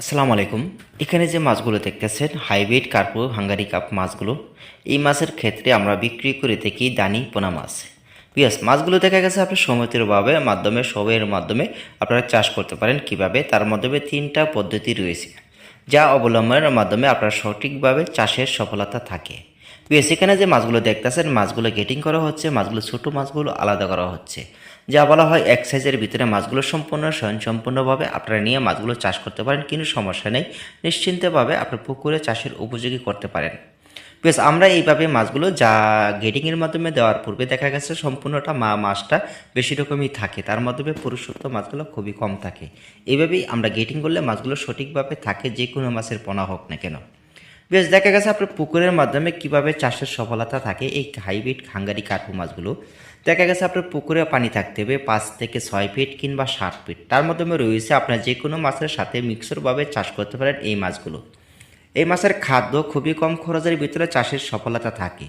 আসসালামু আলাইকুম। এখানে যে মাছগুলো দেখতেছেন, হাইব্রিড কার্পো হাঙ্গারি কাপ মাছগুলো, এই মাছের ক্ষেত্রে আমরা বিক্রি করে থাকি দানি পোনা মাছ। পিয়াস মাছগুলো দেখা গেছে আপনি সমিতিরভাবে মাধ্যমে সবের মাধ্যমে আপনারা চাষ করতে পারেন কীভাবে, তার মাধ্যমে তিনটা পদ্ধতি রয়েছে, যা অবলম্বনের মাধ্যমে আপনার সঠিকভাবে চাষের সফলতা থাকে। পিয়াস এখানে যে মাছগুলো দেখতেছেন, মাছগুলো গেটিং করা হচ্ছে, মাছগুলো ছোটো মাছগুলো আলাদা করা হচ্ছে। যা বলা হয় এক সাইজের ভিতরে মাছগুলো সম্পূর্ণ, স্বয়ংসম্পূর্ণভাবে আপনারা নিয়ে মাছগুলো চাষ করতে পারেন, কিন্তু সমস্যা নেই। নিশ্চিন্তভাবে আপনার পুকুরে চাষের উপযোগী করতে পারেন। বেশ, আমরা এইভাবে মাছগুলো যা গেটিংয়ের মাধ্যমে দেওয়ার পূর্বে দেখা গেছে, সম্পূর্ণটা মা, মাছটা বেশি রকমই থাকে। তার মাধ্যমে পুরুষত্ব মাছগুলো খুবই কম থাকে। এইভাবেই আমরা গেটিং করলে মাছগুলো সঠিকভাবে থাকে, যে কোনো মাছের পোনা হোক না কেন। বেশ, দেখা গেছে আপনার পুকুরের মাধ্যমে কীভাবে চাষের সফলতা থাকে এই হাইব্রিড হাঙ্গারি কার্পু মাছগুলো। দেখা গেছে আপনার পুকুরে পানি থাকতে হবে পাঁচ থেকে ছয় ফিট কিংবা সাত ফিট। তার মাধ্যমে রয়েছে আপনার যে কোনো মাছের সাথে মিক্সরভাবে চাষ করতে পারেন এই মাছগুলো। এই মাছের খাদ্য খুবই কম খরচের ভিতরে চাষের সফলতা থাকে।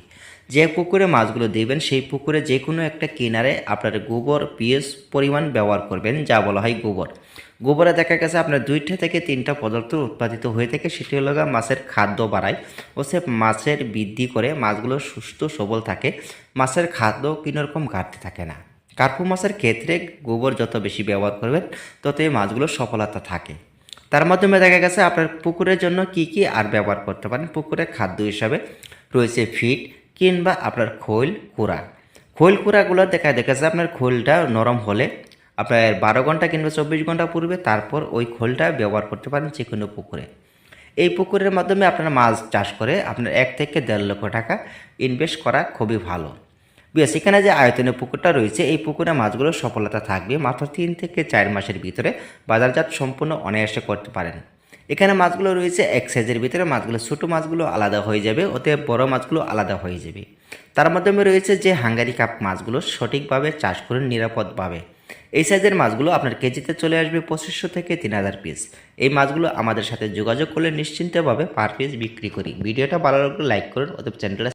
যে পুকুরে মাছগুলো দেবেন, সেই পুকুরে যে কোনো একটা কিনারে আপনার গোবর, পিএস পরিমাণ ব্যবহার করবেন, যা বলা হয় গোবর। গোবরে দেখা গেছে আপনার দুইটা থেকে তিনটা পদার্থ উৎপাদিত হয়ে থাকে, সেটি হলো মাছের খাদ্য বাড়ায় ও সে মাছের বৃদ্ধি করে মাছগুলো সুস্থ সবল থাকে। মাছের খাদ্য কোনোরকম ঘাটতি থাকে না। কার্পু মাছের ক্ষেত্রে গোবর যত বেশি ব্যবহার করবেন তত এই মাছগুলোর সফলতা থাকে। তার মাধ্যমে দেখা গেছে আপনার পুকুরের জন্য কি কি আর ব্যবহার করতে পারেন? পুকুরের খাদ্য হিসাবে রয়েছে ফিড কিংবা আপনার খোল কুড়া। খোল কুড়াগুলো দেখা দেখেছে আপনার খোলটা নরম হলে আপনার বারো ঘণ্টা কিংবা চব্বিশ ঘণ্টা পূর্বে তারপর ওই খোলটা ব্যবহার করতে পারেন যে কোনো পুকুরে। এই পুকুরের মাধ্যমে আপনারা মাছ চাষ করে আপনার এক থেকে দেড় লক্ষ টাকা ইনভেস্ট করা খুবই ভালো। বেশ, এখানে যে আয়তনের পুকুরটা রয়েছে, এই পুকুরে মাছগুলোর সফলতা থাকবে মাত্র তিন থেকে চার মাসের ভিতরে বাজারজাত সম্পূর্ণ অনায়াসে করতে পারেন। এখানে মাছগুলো রয়েছে এক সাইজের ভিতরে, মাছগুলো, ছোটো মাছগুলো আলাদা হয়ে যাবে ওতে বড় মাছগুলো আলাদা হয়ে যাবে। তার মাধ্যমে রয়েছে যে হাঙ্গারি কাপ মাছগুলো সঠিকভাবে চাষ করুন নিরাপদভাবে এই সাইজের মাছগুলো আপনার কেজিতে চলে আসবে পঁচিশশো থেকে তিন হাজার পিস এই মাছগুলো আমাদের সাথে যোগাযোগ করলে নিশ্চিন্তভাবে পার পিস বিক্রি করি। ভিডিওটা ভালো লাগলে লাইক করুন, অথবা চ্যানেলটা